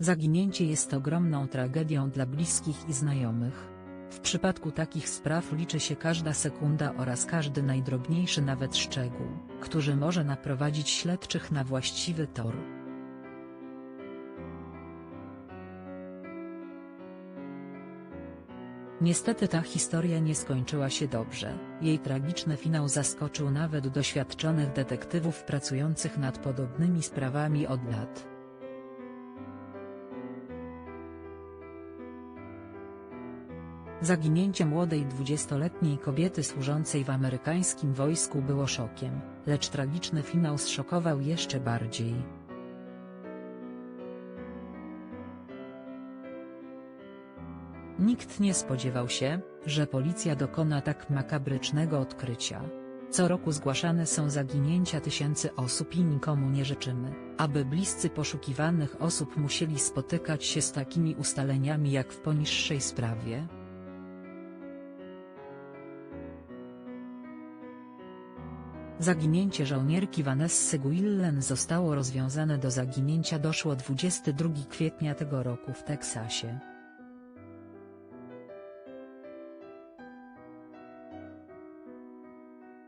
Zaginięcie jest ogromną tragedią dla bliskich i znajomych. W przypadku takich spraw liczy się każda sekunda oraz każdy najdrobniejszy nawet szczegół, który może naprowadzić śledczych na właściwy tor. Niestety ta historia nie skończyła się dobrze, jej tragiczny finał zaskoczył nawet doświadczonych detektywów pracujących nad podobnymi sprawami od lat. Zaginięcie młodej 20-letniej kobiety służącej w amerykańskim wojsku było szokiem, lecz tragiczny finał zszokował jeszcze bardziej. Nikt nie spodziewał się, że policja dokona tak makabrycznego odkrycia. Co roku zgłaszane są zaginięcia tysięcy osób i nikomu nie życzymy, aby bliscy poszukiwanych osób musieli spotykać się z takimi ustaleniami jak w poniższej sprawie. Zaginięcie żołnierki Vanessy Guillen zostało rozwiązane do zaginięcia doszło 22 kwietnia tego roku w Teksasie.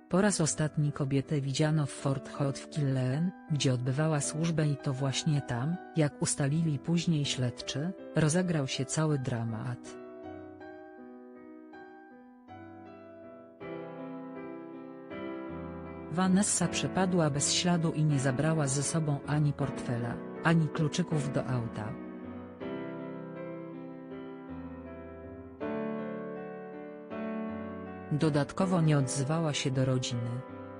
Po raz ostatni kobietę widziano w Fort Hood w Killeen, gdzie odbywała służbę i to właśnie tam, jak ustalili później śledczy, rozegrał się cały dramat. Vanessa przepadła bez śladu i nie zabrała ze sobą ani portfela, ani kluczyków do auta. Dodatkowo nie odzywała się do rodziny.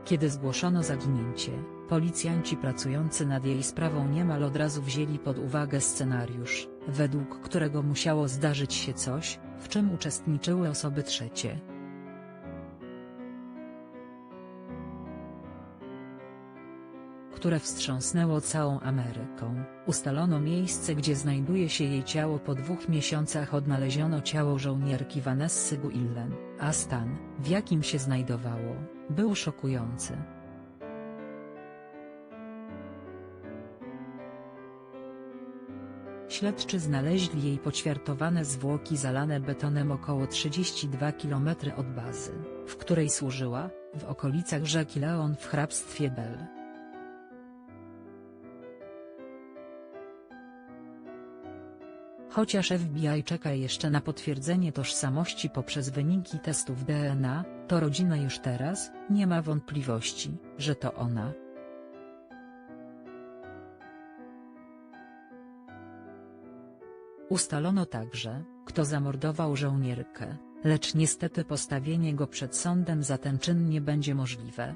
Kiedy zgłoszono zaginięcie, policjanci pracujący nad jej sprawą niemal od razu wzięli pod uwagę scenariusz, według którego musiało zdarzyć się coś, w czym uczestniczyły osoby trzecie. Które wstrząsnęło całą Ameryką. Ustalono miejsce gdzie znajduje się jej ciało po dwóch miesiącach odnaleziono ciało żołnierki Vanessy Guillen, a stan, w jakim się znajdowało, był szokujący. Śledczy znaleźli jej poćwiartowane zwłoki zalane betonem około 32 km od bazy, w której służyła, w okolicach rzeki Leon w hrabstwie Bell. Chociaż FBI czeka jeszcze na potwierdzenie tożsamości poprzez wyniki testów DNA, to rodzina już teraz nie ma wątpliwości, że to ona. Ustalono także, kto zamordował żołnierkę, lecz niestety postawienie go przed sądem za ten czyn nie będzie możliwe.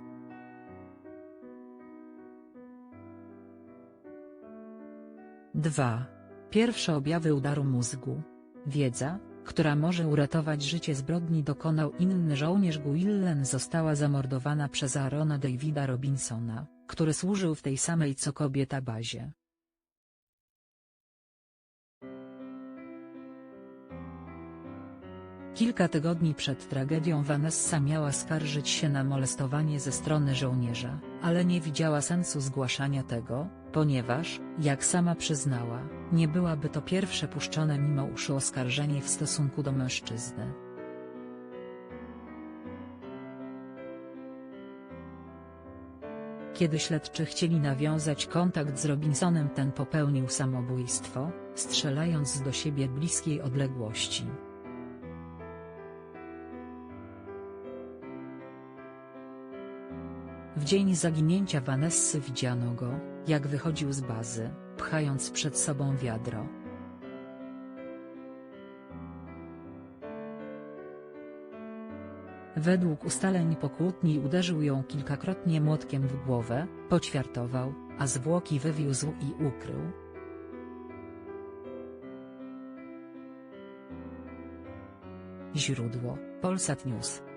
Dwa. Pierwsze objawy udaru mózgu. Wiedza, która może uratować życie zbrodni dokonał inny żołnierz Guillen została zamordowana przez Aarona Davida Robinsona, który służył w tej samej co kobieta bazie. Kilka tygodni przed tragedią Vanessa miała skarżyć się na molestowanie ze strony żołnierza, ale nie widziała sensu zgłaszania tego, ponieważ, jak sama przyznała, nie byłaby to pierwsze puszczone mimo uszu oskarżenie w stosunku do mężczyzny. Kiedy śledczy chcieli nawiązać kontakt z Robinsonem ten popełnił samobójstwo, strzelając do siebie bliskiej odległości. W dzień zaginięcia Vanessy widziano go, jak wychodził z bazy, pchając przed sobą wiadro. Według ustaleń po kłótni uderzył ją kilkakrotnie młotkiem w głowę, poćwiartował, a zwłoki wywiózł i ukrył. Źródło: Polsat News